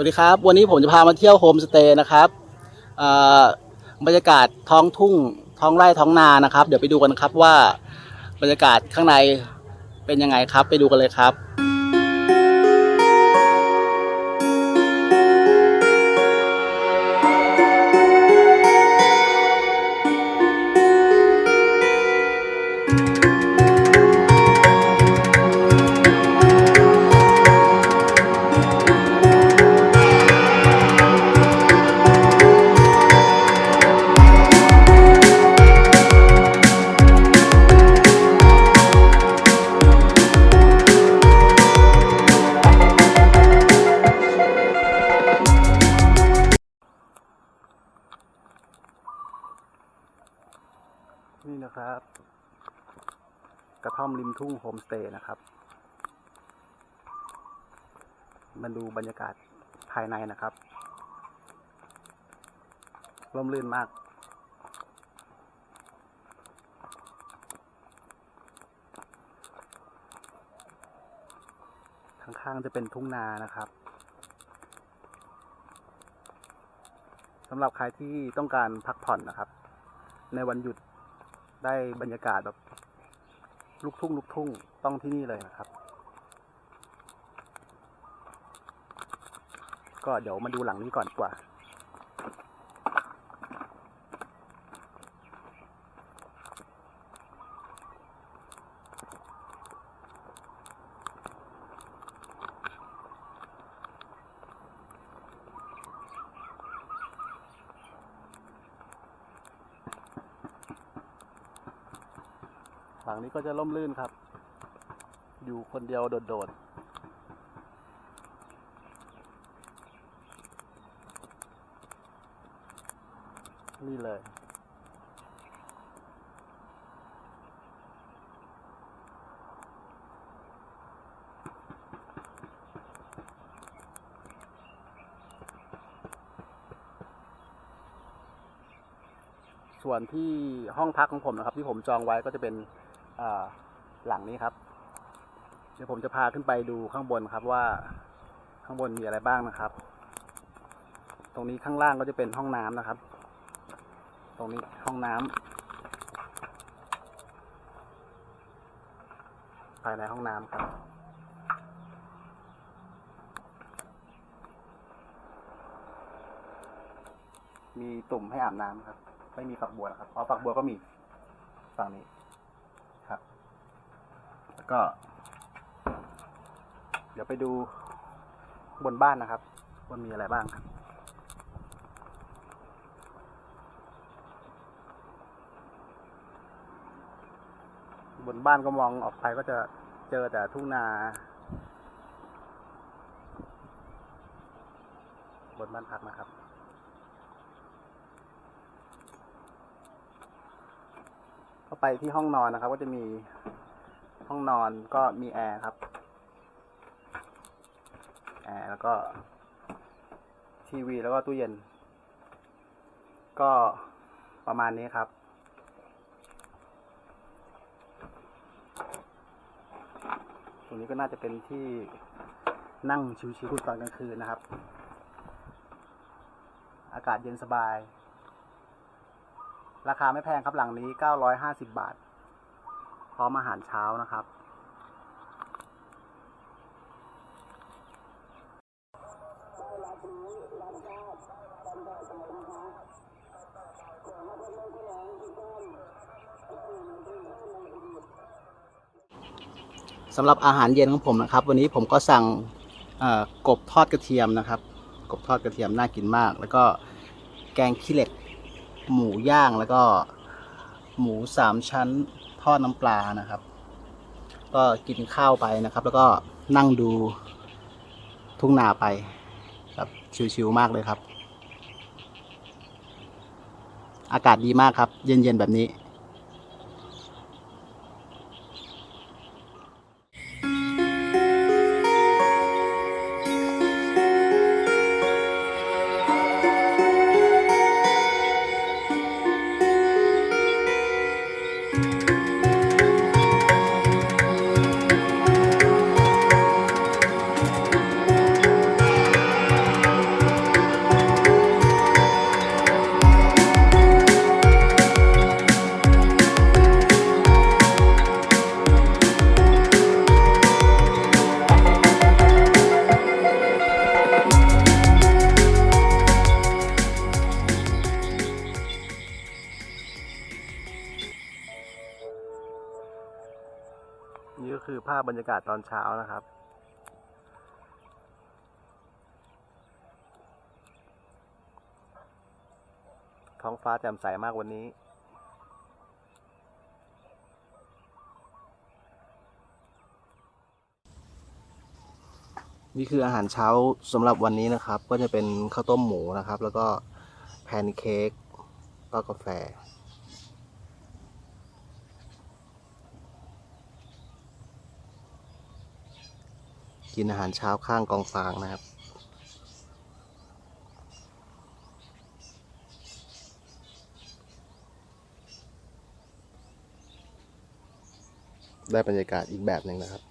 วัสดีครับ วันนี้ผมจะพามาเที่ยวโฮมสเตย์นะครับบรรยากาศท้องทุ่งท้องไร่ท้องนานะครับ เดี๋ยวไปดูกันครับว่าบรรยากาศข้างในเป็นยังไงครับ ไปดูกันเลยครับ กระท่อมริมทุ่งโฮมสเตย์นะครับ มาดูบรรยากาศภายในนะครับ ร่มรื่นมาก ข้างๆจะเป็นทุ่งนานะครับสำหรับใครที่ต้องการพักผ่อนนะครับ ในวันหยุดได้บรรยากาศแบบ ลูกทุ่งลูกทุ่งต้องที่นี่เลยนะครับ ก็เดี๋ยวมาดูหลังนี้ก่อนดีกว่า หลังนี้ก็จะล่มลื่นครับ อยู่คนเดียวโดดๆนี่เลย ส่วนที่ห้องพักของผมนะครับ ที่ผมจองไว้ก็จะเป็น หลังนี้ครับ เดี๋ยวผมจะพาขึ้นไปดูข้างบนครับว่าข้างบนมีอะไรบ้างนะครับ ตรงนี้ข้างล่างก็จะเป็นห้องน้ำนะครับ ตรงนี้ห้องน้ำภายในห้องน้ำครับมีตุ่มให้อาบน้ำครับ ไม่มีฝักบัวนะครับ อ๋อ ฝักบัวก็มี ฝั่งนี้ ก็ เดี๋ยวไปดูบนบ้านนะครับว่ามีอะไรบ้างครับบนบ้านก็มองออกไปก็จะเจอแต่ทุ่งนา บนบ้านพักนะครับ เข้าไปที่ห้องนอนนะครับ ก็จะมี ห้องนอนก็มีแอร์ครับ แอร์แล้วก็ทีวีแล้วก็ตู้เย็น ก็ประมาณนี้ครับ ตรงนี้ก็น่าจะเป็นที่นั่งชิวๆตอนกลางคืนนะครับ อากาศเย็นสบาย ราคาไม่แพงครับหลังนี้ 950 บาท ร้อมอาหารเช้านะครับ สำหรับอาหารเย็นของผมนะครับ วันนี้ผมก็สั่งกบทอดกระเทียมนะครับ กบทอดกระเทียมน่ากินมาก แล้วก็แกงขี้เหล็ก หมูย่างแล้วก็หมูสามชั้น ทอดน้ำปลานะครับ ก็กินข้าวไปนะครับ แล้วก็นั่งดูทุ่งนาไปครับชิวๆมากเลยครับ อากาศดีมากครับ เย็นๆแบบนี้ นี่ก็คือภาพบรรยากาศตอนเช้านะครับ ท้องฟ้าแจ่มใสมากวันนี้ นี่คืออาหารเช้าสำหรับวันนี้นะครับ ก็จะเป็นข้าวต้มหมูนะครับ แล้วก็แพนเค้กก็กาแฟ กินอาหารเช้าข้างกองฟางนะครับ ได้บรรยากาศอีกแบบหนึ่งนะครับ